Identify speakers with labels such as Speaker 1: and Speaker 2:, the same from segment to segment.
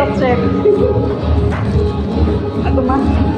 Speaker 1: হচ্ছে আর তোমার
Speaker 2: নেশা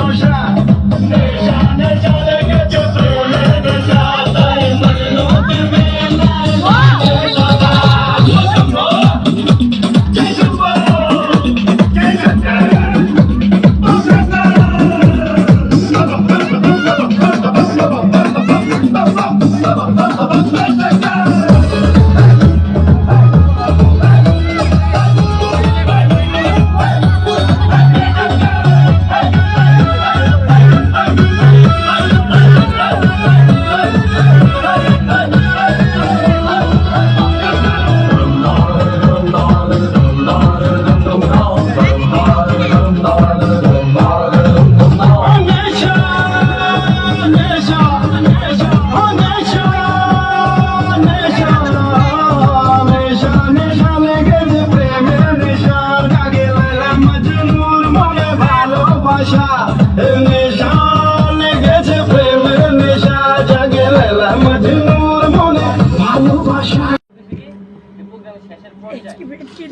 Speaker 2: São Jair. Sasha, and then.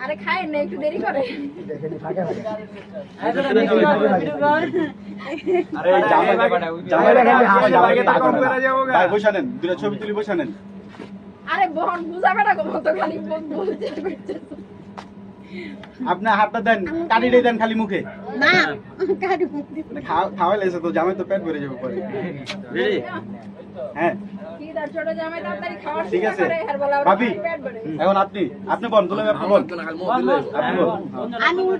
Speaker 3: আরে
Speaker 4: খায় না একটু দেরি করে।
Speaker 3: আরে জামাই
Speaker 2: ছবি তুলি বসে নেন
Speaker 4: আরে বোন বুঝাবে না কত খালি বলতে
Speaker 2: আপনি হাতটা দেন কাটিয়ে দেন খালি মুখে।
Speaker 4: না কাটি
Speaker 2: খাওয়া- খাওয়াইলে তো জামাই তো পেট ভরে যাবে পরে। হ্যাঁ। ঠিক আছে। ভাবি এখন আপনি আপনি বল তুলে আপনি বল। আপনি বল।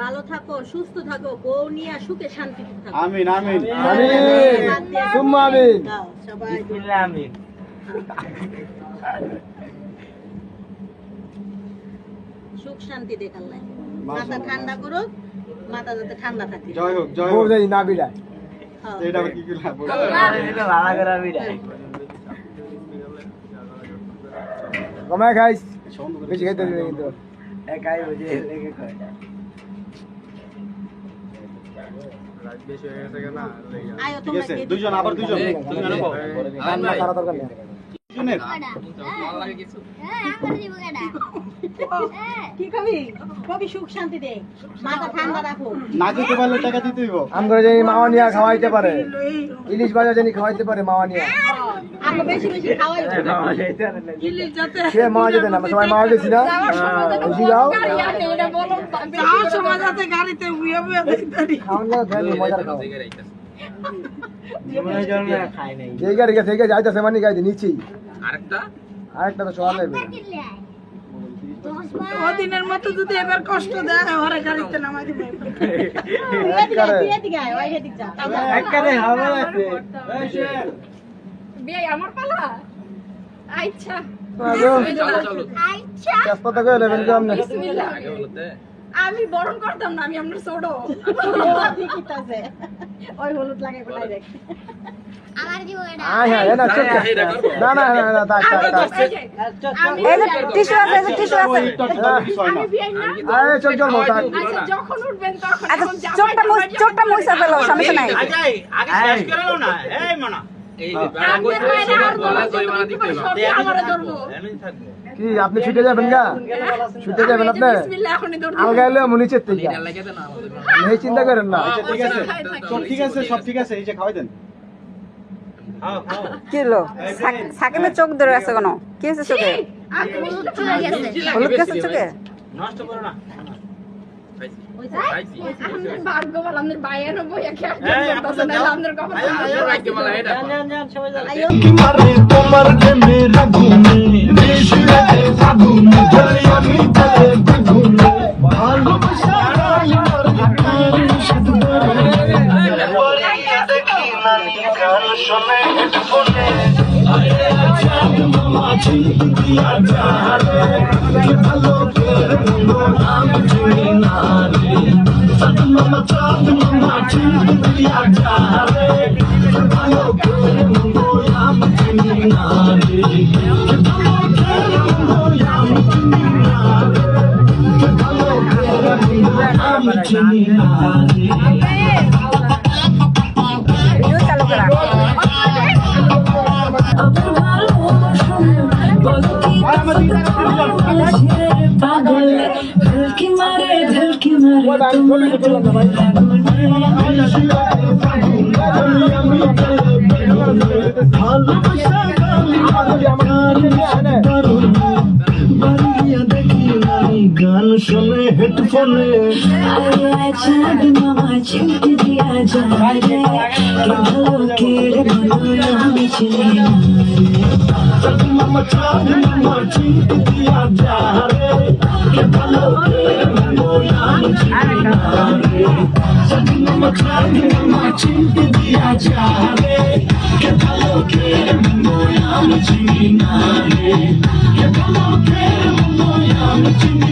Speaker 4: ভালো থাকো সুস্থ থাকো বউ নিয়ে সুখে শান্তি থাকো।
Speaker 2: আমিন আমিন।
Speaker 4: সুম্মা আমিন। সবাই
Speaker 3: আমিন।
Speaker 4: সুখ শান্তি দেখার মাথা ঠান্ডা করো মাথা যাতে ঠান্ডা থাকে।
Speaker 2: জয় হোক জয় হোক।
Speaker 4: হ্যাঁ।
Speaker 2: এটা আবার কি কি লাভ?
Speaker 3: এটা ভালো করে আমি
Speaker 5: কমায় খাইস বেশি খাইতে দিবে কিন্তু
Speaker 3: একাই বুঝে লেগে
Speaker 4: কে
Speaker 2: আবার দুইজন
Speaker 5: রান্না সারা দরকার নেই
Speaker 2: দুজনের
Speaker 4: কি কবি? কবি সুখ শান্তি দে। মাথা ঠান্ডা রাখো।
Speaker 2: না যেতে পারলে টাকা দিতে দিব
Speaker 5: আম করে জানি মাওয়া নিয়া খাওয়াইতে পারে। ইলিশ বাজার জানি খাওয়াইতে পারে মাওয়া নিয়া।
Speaker 4: আমরা বেশি বেশি খাওয়াই।
Speaker 5: সে মাওয়া যেতে না সবাই মাওয়া গেছি না। যাও। খাওয়ান মজার খাও ঠিক আছে ঠিক আছে ঠিক আছে যাইতেছে মানে গাইতে নিচি আরেকটা? আরেকটা তো সকাল লাগবে
Speaker 1: ওদিনের মতো যদি এবার কষ্ট দেয় ওরা গাড়িতে নামাই দিবে
Speaker 4: এদিকে আয়, তুই এদিকে আয়, ওই এদিক যা। তাও যা।
Speaker 2: একবারে হবে
Speaker 6: বিয়ে আমার পালা? আচ্ছা। বিসমিল্লাহ। আমি বরণ করতাম না আমি আপনার ছোট।
Speaker 4: আছে। ওই হলুদ লাগে কোথায় দেখ।
Speaker 5: আয় না চুপ কর। না না না না থাক থাক থাক।
Speaker 6: এই যে,
Speaker 1: এই যে টিস্যু আছে এই যে টিস্যু আছে।
Speaker 6: আমি বিয়ে না।
Speaker 5: আয় চল চল থাক।
Speaker 6: যখন উঠবেন তখন এখন জামাই
Speaker 1: চোখটা মুছ
Speaker 6: টামাই
Speaker 1: চোখটা মুছে ফেলো সমস্যা নাই।
Speaker 3: মানা
Speaker 5: কি আপনি ছুটে যাবেন গা ছুটে যাবেন আপনি। আলগা এলে থেকে এই চিন্তা করেন না
Speaker 2: আচ্ছা ঠিক আছে সব ঠিক আছে সব ঠিক আছে এই যে খাওয়াই দেন
Speaker 3: খাও খাও
Speaker 1: কি হলো সাকিবের চোখ ধরে আছে কেন কি হয়েছে চোখে। হলুদ গেছে চোখে
Speaker 3: নষ্ট করো না
Speaker 7: তোমার ফাগুনে ধরে আমি তারে বেগুনে ভালোবাসা শোনে হেডফোনে আরে চাঁদ মামা দিয়া যা রে ভালো করে নাম চিনি না রে চাঁদ মামা চাঁদ মামা দিয়া যা রে ভালো করে নাম চিনি না রে গান শোনে হেডফোনে
Speaker 8: আয়া চাঁদ মামা চিমটি দিয়া যায় রে কে ভালো কে রে বলো আমি চিনি না
Speaker 7: মামা চাঁদ মামা চিন্ত দিয়া যা রে কে ভালো কে আমি রে সদি মামা চাঁদ মামা চিন্ত দিয়া যা রে কে ভালো কে আমি রে কে ভালো কে আমি চিনি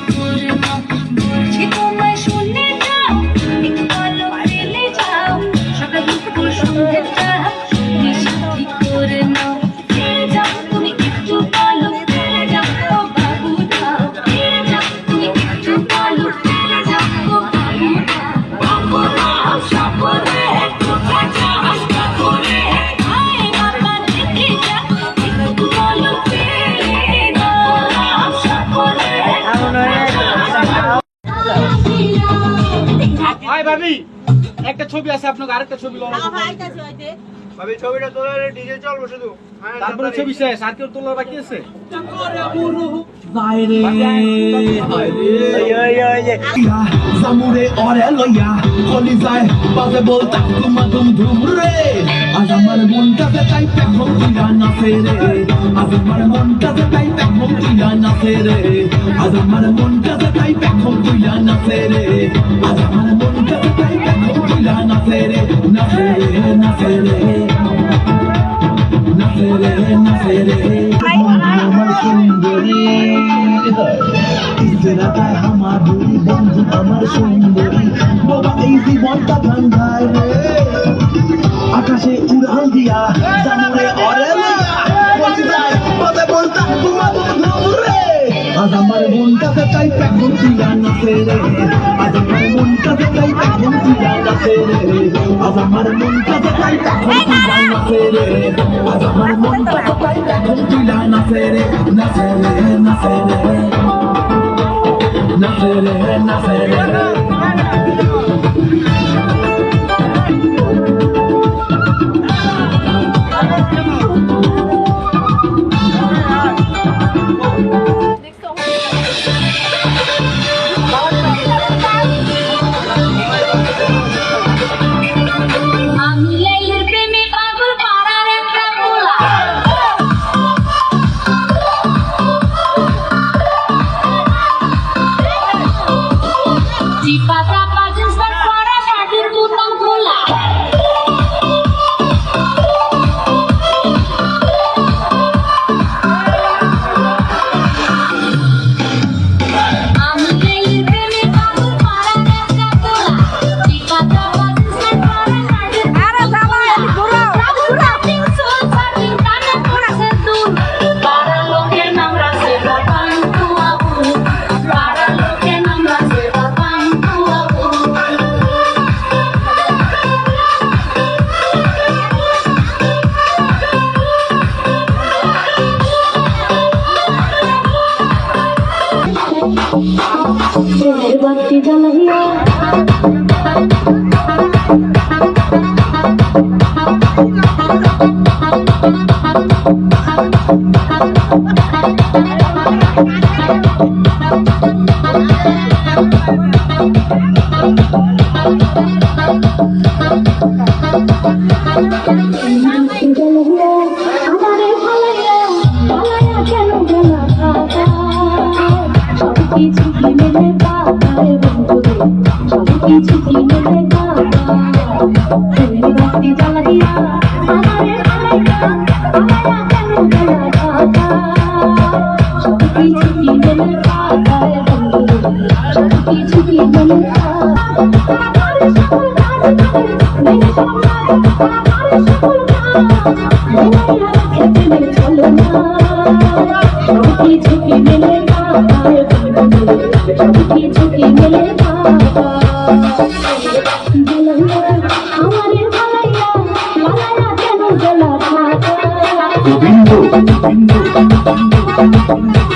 Speaker 8: সাথী করে
Speaker 2: ভাবি একটা ছবি আছে আপনাকে আরেকটা ছবি ভাবি ছবিটা তোলার ডিজে চলবো শুধু। তারপরে ছবি শেষ আর কেউ তোলার বাকি আছে?
Speaker 7: জামুরে অরে লইয়া কলি যায় বাজে বল মাদুম ধুম রে আজ আমার মনটাতে তাই পেখম কিরা নাচে রে। আজ আমার মনটাতে তাই পেখম কিরা নাচে রে। আজ আমার মনটাতে তাই পেখম কিরা নাচে রে। আজ আমার আকাশে উড়াল দিয়া জানুরে আজ আমার মনটাতে তাই এখন নাচে রে। আজ আমার মনটাতে তাই এখন নাচে রে। আজ আমার মনটাতে তাই এখন নাচে রে। আজ আমার মনটাতে তাই এখন নাচে রে। নাচে রে নাচে রে। নাচে রে নাচে রে।
Speaker 8: বাতি জ্বালাইয়া আমারে কিছু কিনে নে বাবারে বন্ধুরে কিনে নে বাবা তুমি বাতি জ্বালাইয়া আমারে ভালাইয়া ভালাইয়া কেন গেলা সব কিছু কিনে নে বাবারে বন্ধুরে সব কিছু কিনে নে ঝুঁকি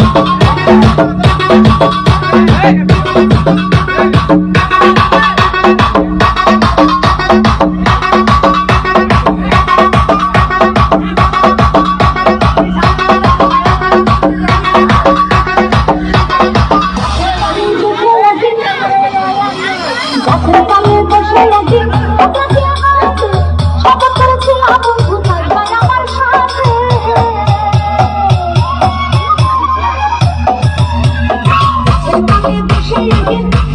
Speaker 8: Thank you.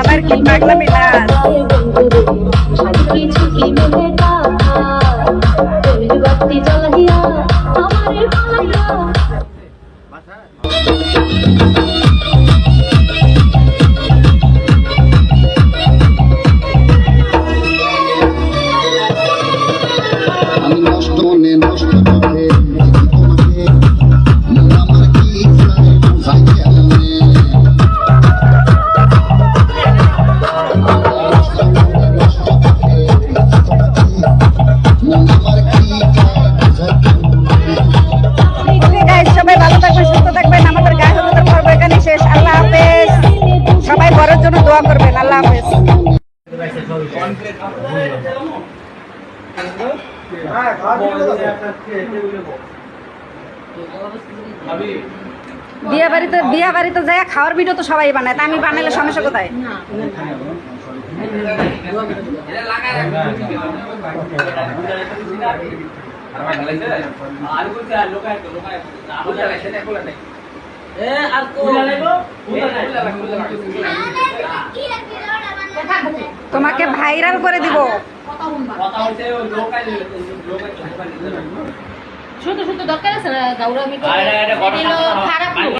Speaker 8: আমার কি
Speaker 1: পাগলামি না
Speaker 8: সব কিছু
Speaker 9: বাড়িতে বিয়ে বাড়িতে যায় খাওয়ার ভিডিও তো সবাই বানায় তা আমি বানাইলে সমস্যা কোথায়? তোমাকে ভাইরাল করে দিব।
Speaker 6: শুধু শুধু দরকার আছে না?
Speaker 3: ঘটনা